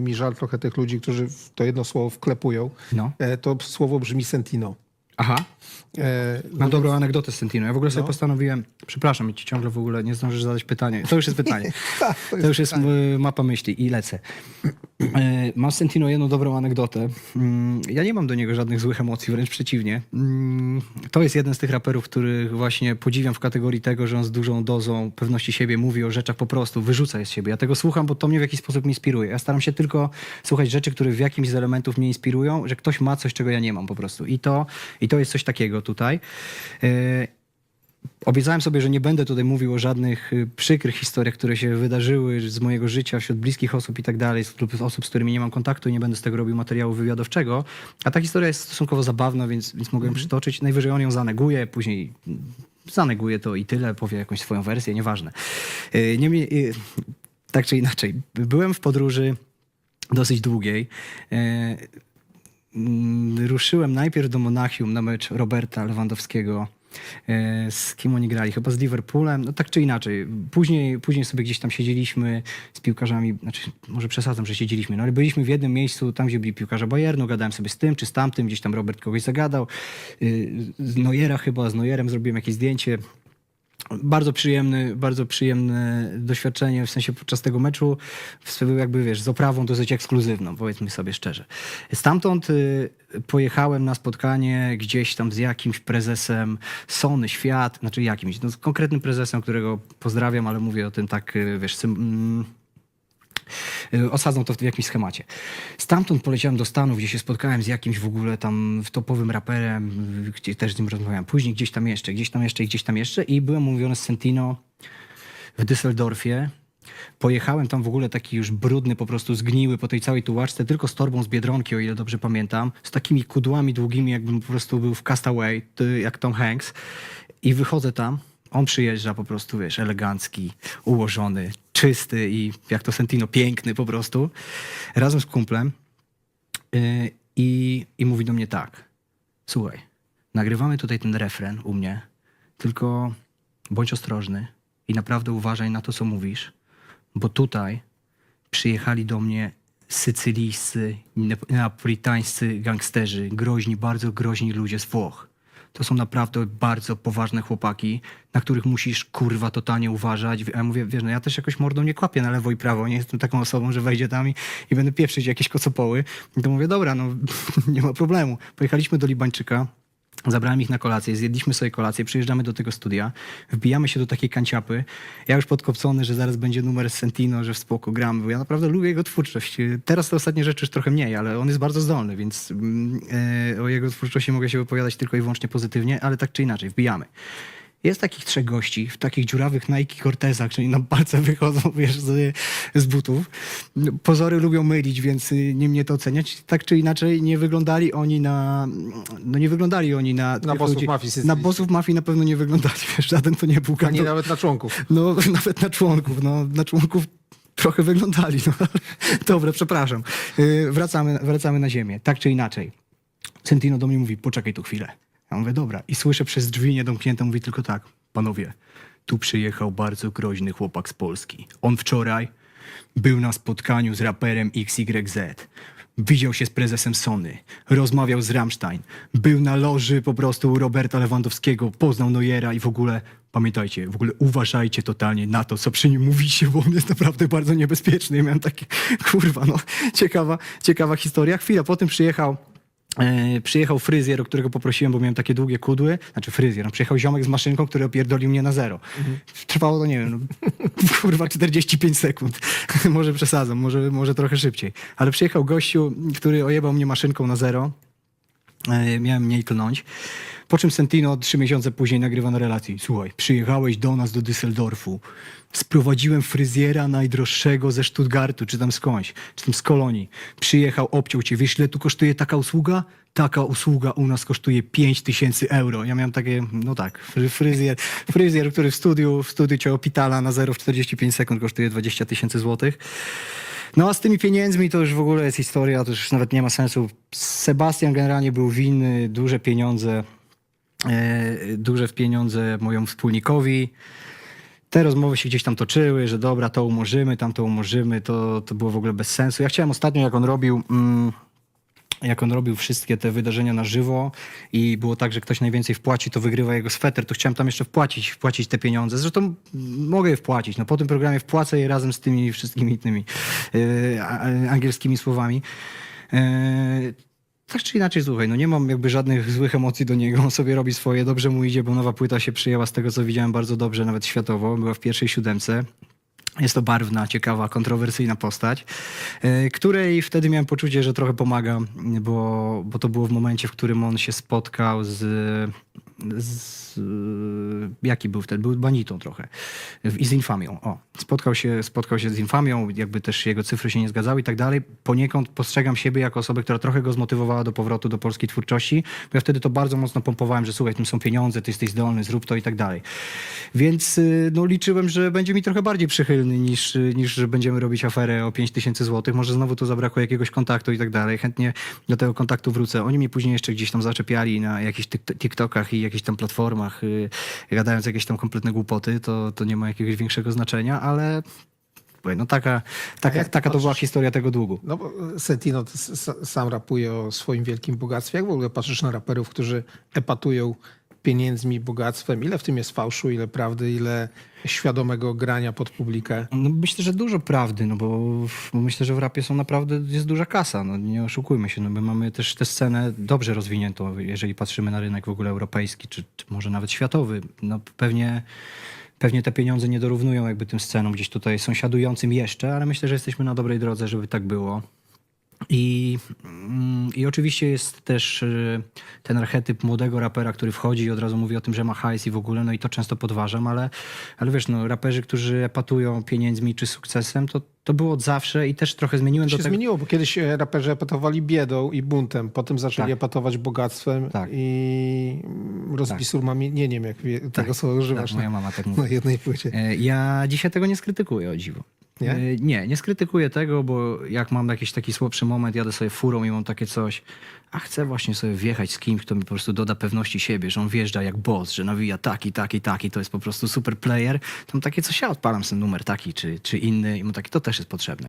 mi żal trochę tych ludzi, którzy to jedno słowo wklepują. No. E, To słowo brzmi Sentino. Aha, E, mam dobrą anegdotę z Sentino. Ja w ogóle sobie No. postanowiłem, przepraszam, ci ciągle w ogóle nie zdążysz zadać pytanie. To już jest pytanie. Tak, to To już jest mapa myśli i lecę. E, Mam Sentino jedną dobrą anegdotę. Mm, Ja nie mam do niego żadnych złych emocji, wręcz przeciwnie. Mm, To jest jeden z tych raperów, których właśnie podziwiam w kategorii tego, że on z dużą dozą pewności siebie mówi o rzeczach po prostu, wyrzuca je z siebie. Ja tego słucham, bo to mnie w jakiś sposób inspiruje. Ja staram się tylko słuchać rzeczy, które w jakimś z elementów mnie inspirują, że ktoś ma coś, czego ja nie mam po prostu. I to, i to jest coś takiego tutaj. Obiecałem sobie, że nie będę tutaj mówił o żadnych y, przykrych historiach, które się wydarzyły z mojego życia, wśród bliskich osób i tak dalej, lub osób, z którymi nie mam kontaktu i nie będę z tego robił materiału wywiadowczego. A ta historia jest stosunkowo zabawna, więc, więc mogę ją przytoczyć. Najwyżej on ją zaneguje, później zaneguje to i tyle, powie jakąś swoją wersję, nieważne. Y, Niemniej, y, tak czy inaczej, byłem w podróży dosyć długiej. Mm, Ruszyłem najpierw do Monachium na mecz Roberta Lewandowskiego. E, Z kim oni grali? Chyba z Liverpoolem, no tak czy inaczej. Później, później sobie gdzieś tam siedzieliśmy z piłkarzami, znaczy może przesadzam, że siedzieliśmy, no ale byliśmy w jednym miejscu, tam gdzie byli piłkarze Bayernu, gadałem sobie z tym czy z tamtym, gdzieś tam Robert kogoś zagadał. Y, Z Neuera chyba, z Neuerem zrobiłem jakieś zdjęcie. Bardzo przyjemny, bardzo przyjemne doświadczenie, w sensie podczas tego meczu, jakby wiesz, z oprawą dosyć ekskluzywną, powiedzmy sobie szczerze. Stamtąd y, pojechałem na spotkanie gdzieś tam z jakimś prezesem Sony Świat, znaczy jakimś, no, konkretnym prezesem, którego pozdrawiam, ale mówię o tym tak, y, wiesz, sym, mm, osadzą to w jakimś schemacie. Stamtąd poleciałem do Stanów, gdzie się spotkałem z jakimś w ogóle tam topowym raperem, y, gdzie też z nim rozmawiałem. Później gdzieś tam jeszcze, gdzieś tam jeszcze i gdzieś tam jeszcze i byłem umówiony z Sentino w Düsseldorfie. Pojechałem tam w ogóle taki już brudny, po prostu zgniły po tej całej tułaczce, tylko z torbą z Biedronki, o ile dobrze pamiętam, z takimi kudłami długimi, jakbym po prostu był w Castaway, jak Tom Hanks. I wychodzę tam, on przyjeżdża po prostu, wiesz, elegancki, ułożony, czysty i jak to Sentino, piękny po prostu, razem z kumplem. Yy, I, I mówi do mnie tak, słuchaj, nagrywamy tutaj ten refren u mnie, tylko bądź ostrożny i naprawdę uważaj na to, co mówisz, bo tutaj przyjechali do mnie sycylijscy, neapolitańscy gangsterzy, groźni, bardzo groźni ludzie z Włoch. To są naprawdę bardzo poważne chłopaki, na których musisz kurwa totalnie uważać. A ja mówię, wiesz, no ja też jakoś mordą nie kłapię na lewo i prawo. Nie jestem taką osobą, że wejdzie tam i, i będę pieprzyć jakieś kocopoły. I to mówię, dobra, no nie ma problemu. Pojechaliśmy do Libańczyka. Zabrałem ich na kolację, zjedliśmy sobie kolację, przyjeżdżamy do tego studia, wbijamy się do takiej kanciapy. Ja już podkopcony, że zaraz będzie numer z Sentino, że w spoko gramy, bo ja naprawdę lubię jego twórczość. Teraz te ostatnie rzeczy już trochę mniej, ale on jest bardzo zdolny, więc e, o jego twórczości mogę się wypowiadać tylko i wyłącznie pozytywnie, ale tak czy inaczej, wbijamy. Jest takich trzech gości w takich dziurawych Nike Cortezach, czyli na palce wychodzą, wiesz, z, z butów. Pozory lubią mylić, więc y, nie mnie to oceniać. Tak czy inaczej nie wyglądali oni na... No nie wyglądali oni na... tych bossów mafii Na bossów mafii na pewno nie wyglądali, wiesz, żaden to nie był Ani kanto- nawet na członków. no, nawet na członków, no, na członków trochę wyglądali. No. Dobra, przepraszam. Yy, wracamy, wracamy na ziemię, tak czy inaczej. Centino do mnie mówi, poczekaj tu chwilę. Ja mówię, dobra. I słyszę przez drzwi niedomknięte, mówi tylko tak, panowie, tu przyjechał bardzo groźny chłopak z Polski. On wczoraj był na spotkaniu z raperem XYZ. Widział się z prezesem Sony, rozmawiał z Rammstein, był na loży po prostu Roberta Lewandowskiego, poznał Neuera i w ogóle, pamiętajcie, w ogóle uważajcie totalnie na to, co przy nim mówicie, bo on jest naprawdę bardzo niebezpieczny. I miałem takie, kurwa, no, ciekawa, ciekawa historia. Chwila potem przyjechał E, przyjechał fryzjer, o którego poprosiłem, bo miałem takie długie kudły. Znaczy fryzjer, no, przyjechał ziomek z maszynką, który opierdolił mnie na zero. Trwało to, nie wiem, no, kurwa 45 sekund. może przesadzam, może, może trochę szybciej. Ale przyjechał gościu, który ojebał mnie maszynką na zero. E, miałem mniej klnąć. Po czym Sentino trzy miesiące później nagrywa na relacji. Słuchaj, przyjechałeś do nas do Düsseldorfu. Sprowadziłem fryzjera najdroższego ze Stuttgartu, czy tam skądś, czy tam z Kolonii. Przyjechał, obciął cię. Wiesz, ile tu kosztuje taka usługa? Taka usługa u nas kosztuje 5 tysięcy euro. Ja miałem takie, no tak, fry- fryzjer, fryzjer, który w studiu, w studiu cię opitala na 0 w 45 sekund kosztuje 20 tysięcy złotych. No a z tymi pieniędzmi to już w ogóle jest historia, to już nawet nie ma sensu. Sebastian generalnie był winny duże pieniądze, duże w pieniądze mojemu wspólnikowi. te rozmowy się gdzieś tam toczyły, że dobra, to umorzymy, tam to umorzymy, to, to było w ogóle bez sensu. Ja chciałem ostatnio, jak on robił... Mm, jak on robił wszystkie te wydarzenia na żywo i było tak, że ktoś najwięcej wpłaci, to wygrywa jego sweter, to chciałem tam jeszcze wpłacić, wpłacić te pieniądze. Zresztą mogę je wpłacić. No, po tym programie wpłacę je razem z tymi wszystkimi tymi yy, angielskimi słowami. Yy, tak czy inaczej, słuchaj, no nie mam jakby żadnych złych emocji do niego, on sobie robi swoje, dobrze mu idzie, bo nowa płyta się przyjęła z tego, co widziałem bardzo dobrze, nawet światowo, była w pierwszej siódemce. Jest to barwna, ciekawa, kontrowersyjna postać, e, której wtedy miałem poczucie, że trochę pomaga, bo, bo to było w momencie, w którym on się spotkał z. z jaki był wtedy? Był banitą trochę. I z infamią. O, spotkał się, spotkał się z infamią, jakby też jego cyfry się nie zgadzały i tak dalej. Poniekąd postrzegam siebie jako osobę, która trochę go zmotywowała do powrotu do polskiej twórczości, bo ja wtedy to bardzo mocno pompowałem, że słuchaj, tym są pieniądze, ty jesteś zdolny, zrób to i tak dalej. Więc y, no, liczyłem, że będzie mi trochę bardziej przychylny niż, y, niż że będziemy robić aferę o 5 tysięcy złotych. Może znowu tu zabrakło jakiegoś kontaktu i tak dalej. Chętnie do tego kontaktu wrócę. Oni mnie później jeszcze gdzieś tam zaczepiali na jakichś TikTokach i jakichś tam platformach, y, gadając jakieś tam kompletne głupoty. To, to nie ma jakiegoś większego znaczenia, ale no taka, taka, taka to była historia tego długu. No bo Sentino s- s- sam rapuje o swoim wielkim bogactwie. Jak w ogóle patrzysz na raperów, którzy epatują pieniędzmi, bogactwem? Ile w tym jest fałszu, ile prawdy, ile świadomego grania pod publikę? No myślę, że dużo prawdy, no bo, bo myślę, że w rapie są naprawdę, jest duża kasa, no nie oszukujmy się, no my mamy też tę scenę dobrze rozwiniętą, jeżeli patrzymy na rynek w ogóle europejski, czy, czy może nawet światowy, no pewnie, pewnie te pieniądze nie dorównują jakby tym scenom gdzieś tutaj sąsiadującym jeszcze, ale myślę, że jesteśmy na dobrej drodze, żeby tak było. I, mm, I oczywiście jest też y, ten archetyp młodego rapera, który wchodzi i od razu mówi o tym, że ma hajs i w ogóle, no i to często podważam, ale, ale wiesz, no raperzy, którzy epatują pieniędzmi czy sukcesem, to, to było od zawsze i też trochę zmieniłem To do się tego. zmieniło, bo kiedyś e, raperzy epatowali biedą i buntem, potem zaczęli Tak. epatować bogactwem Tak. i rozbisurmamieniem, jak wie, tego słowa używasz Tak, moja mama tak mówi. na jednej płycie. E, Ja dzisiaj tego nie skrytykuję, o dziwo. Nie? E, Nie, nie skrytykuję tego, bo jak mam jakiś taki słabszy moment, jadę sobie furą i mam takie coś, a chcę właśnie sobie wjechać z kimś, kto mi po prostu doda pewności siebie, że on wjeżdża jak boss, że nawija taki, taki, taki, to jest po prostu super player, mam takie coś, ja odpalam sobie numer taki czy, czy inny i mam takie, to też jest potrzebne.